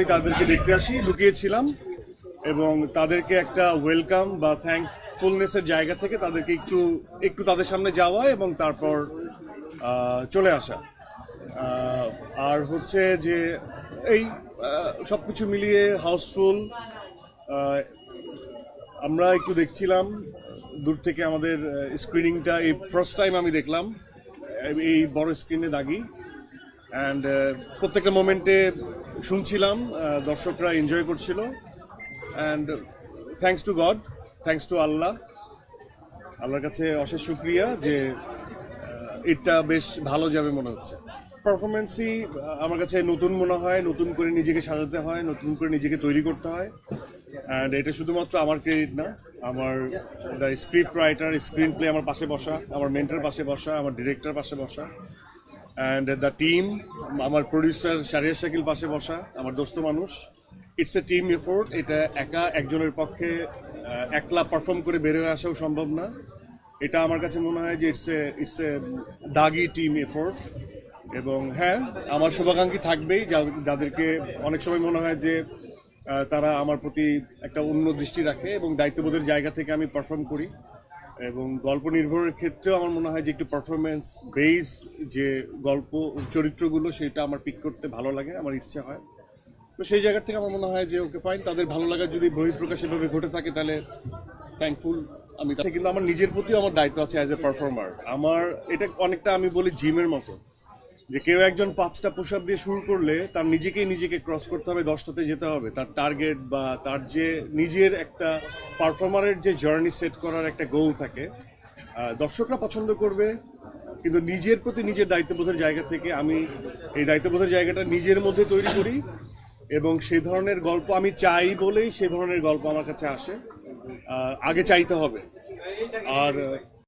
আমি তাদেরকে দেখতে আসি, লুকিয়েছিলাম এবং তাদেরকে একটা ওয়েলকাম বা থ্যাঙ্কফুলনেসের জায়গা থেকে তাদেরকে একটু একটু তাদের সামনে যাওয়া এবং তারপর চলে আসা। আর হচ্ছে যে এই সব কিছু মিলিয়ে হাউসফুল আমরা একটু দেখছিলাম, দূর থেকে আমাদের স্ক্রিনিংটা এই ফার্স্ট টাইম আমি দেখলাম, এই বড় স্ক্রিনে দাগি। অ্যান্ড প্রত্যেকটা মোমেন্টে শুনছিলাম দর্শকরা এনজয় করছিল। And thanks to God thanks to Allah, আল্লাহর কাছে অশেষ শুক্রিয়া যে এটা বেশ ভালো যাবে মনে হচ্ছে। পারফরমেন্সই আমার কাছে নতুন মনে হয়, নতুন করে নিজেকে সাজাতে হয়, নতুন করে নিজেকে তৈরি করতে হয়। অ্যান্ড এটা শুধুমাত্র আমার ক্রেডিট না, আমার the script writer screen play আমার পাশে বসা, আমার মেন্টার পাশে বসা, আমার ডিরেক্টর পাশে বসা। অ্যান্ড দ্য টিম আমার প্রডিউসার শারিয়া শাকিল পাশে বসা, আমার দোস্ত মানুষ ইটস এ টিম এফোর্ট এটা একা একজনের পক্ষে একলা পারফর্ম করে বের আসাও সম্ভব না। এটা আমার কাছে মনে হয় যে it's a it's a Dagi team effort এবং হ্যাঁ আমার শুভাকাঙ্ক্ষী থাকবেই যাদেরকে অনেক সময় মনে হয় যে তারা আমার প্রতি একটা অন্য দৃষ্টি রাখে এবং দায়িত্ববোধের জায়গা থেকে আমি পারফর্ম করি। এবং গল্প নির্ভরের ক্ষেত্রেও আমার মনে হয় যে একটু পারফরমেন্স বেস যে গল্প চরিত্রগুলো, সেটা আমার পিক করতে ভালো লাগে, আমার ইচ্ছে হয়। তো সেই জায়গার থেকে আমার মনে হয় যে ওকে ফাইন তাদের ভালো লাগা যদি বহিঃপ্রকাশ এভাবে ঘটে থাকে, তাহলে থ্যাঙ্কফুল আমি কিন্তু আমার নিজের প্রতিও আমার দায়িত্ব আছে অ্যাজ এ পারফর্মার আমার, এটা অনেকটা আমি বলি জিমের মতো। যে কেউ একজন পাঁচটা পুশ দিয়ে শুরু করলে তার নিজেকেই নিজেকে ক্রস করতে হবে, দশটাতে যেতে হবে। তার টার্গেট বা তার যে নিজের একটা পারফর্মারের যে জার্নি সেট করার একটা গোল থাকে দর্শকরা পছন্দ করবে, কিন্তু নিজের প্রতি নিজের দায়িত্ববোধের জায়গা থেকে আমি এই দায়িত্ববোধের জায়গাটা নিজের মধ্যে তৈরি করি এবং সেই ধরনের গল্প আমি চাই বলেই সে ধরনের গল্প আমার কাছে আসে। আগে চাইতে হবে। আর